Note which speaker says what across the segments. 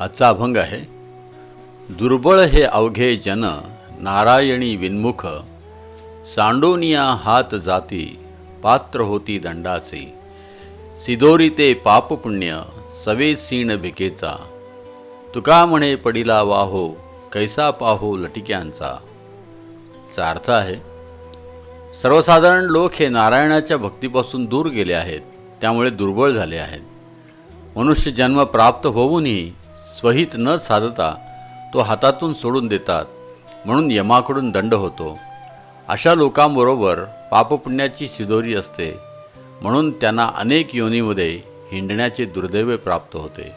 Speaker 1: आजचा अभंग आहे. दुर्बळ हे अवघे जन नारायणी विन्मुख सांडोनिया हात जाती पात्र होती दंडाचे. सिदोरी ते पापपुण्य सवे सीण भिकेचा. तुका म्हणे पडिला वाहो कैसा पाहो लटिक्यांचा. चा अर्थ आहे. सर्वसाधारण लोक हे नारायणाच्या भक्तीपासून दूर गेले आहेत त्यामुळे दुर्बळ झाले आहेत. मनुष्य जन्म प्राप्त होऊनही स्वहित न साधता तो हातातून सोडून देतात म्हणून यमाकडून दंड होतो. अशा लोकांबरोबर पापपुण्याची शिदोरी असते म्हणून त्यांना अनेक योनीमध्ये हिंडण्याचे दुर्दैव प्राप्त होते.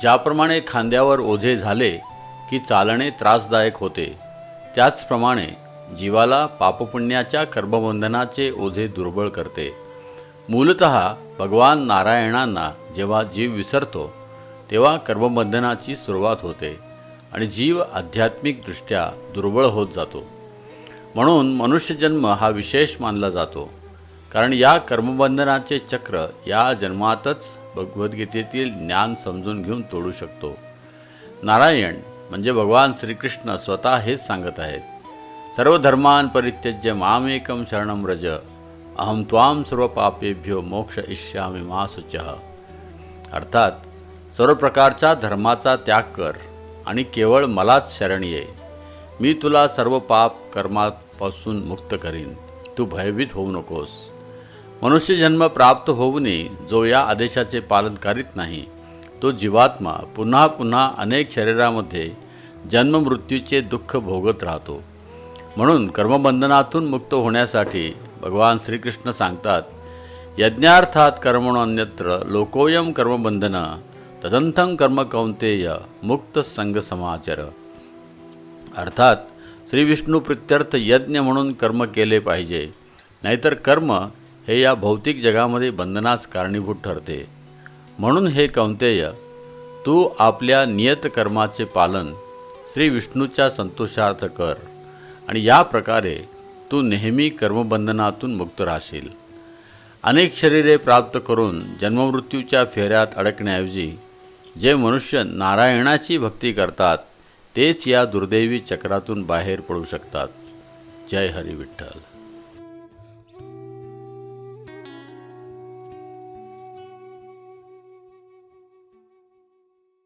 Speaker 1: ज्याप्रमाणे खांद्यावर ओझे झाले की चालणे त्रासदायक होते त्याचप्रमाणे जीवाला पापपुण्याच्या कर्मबंधनाचे ओझे दुर्बळ करते. मूलत भगवान नारायणांना जेव्हा जीव विसरतो तेव्हा कर्मबंधनाची सुरुवात होते आणि जीव आध्यात्मिकदृष्ट्या दुर्बळ होत जातो. म्हणून मनुष्यजन्म हा विशेष मानला जातो. कारण या कर्मबंधनाचे चक्र या जन्मातच भगवद्गीतेतील ज्ञान समजून घेऊन तोडू शकतो. नारायण म्हणजे भगवान श्रीकृष्ण स्वतः हेच सांगत आहेत. सर्व धर्मान परित्यज्य मामेकम शरणम रज अहम त्वाम सर्व पापेभ्यो मोक्ष इष्यामी मा शुचः. अर्थात सर्व प्रकारच्या धर्माचा त्याग कर आणि केवळ मलाच शरण ये. मी तुला सर्व पाप कर्मापासून मुक्त करीन. तू भयभीत होऊ नकोस. मनुष्यजन्म प्राप्त होऊनही जो या आदेशाचे पालन करीत नाही तो जीवात्मा पुन्हा पुन्हा अनेक शरीरामध्ये जन्ममृत्यूचे दुःख भोगत राहतो. म्हणून कर्मबंधनातून मुक्त होण्यासाठी भगवान श्रीकृष्ण सांगतात यज्ञार्थात कर्मणोन्यत्र लोकोयम कर्मबंधनं तदंथं कर्म कौंतेय मुक्त संग समाचर. अर्थात श्री विष्णू प्रित्यर्थ यज्ञ म्हणून कर्म केले पाहिजे. नाहीतर कर्म हे या भौतिक जगामध्ये बंधनास कारणीभूत ठरते. म्हणून हे कौंतेय तू आपल्या नियत कर्माचे पालन श्री विष्णूच्या संतोषार्थ कर आणि या प्रकारे तू नेहमी कर्मबंधनातून मुक्त राहशील. अनेक शरीरे प्राप्त करून जन्ममृत्यूच्या फेऱ्यात अडकण्याऐवजी जे मनुष्य नारायणाची भक्ती करतात तेच या दुर्दैवी चक्रातून बाहेर पडू शकतात. जय हरी विठ्ठल.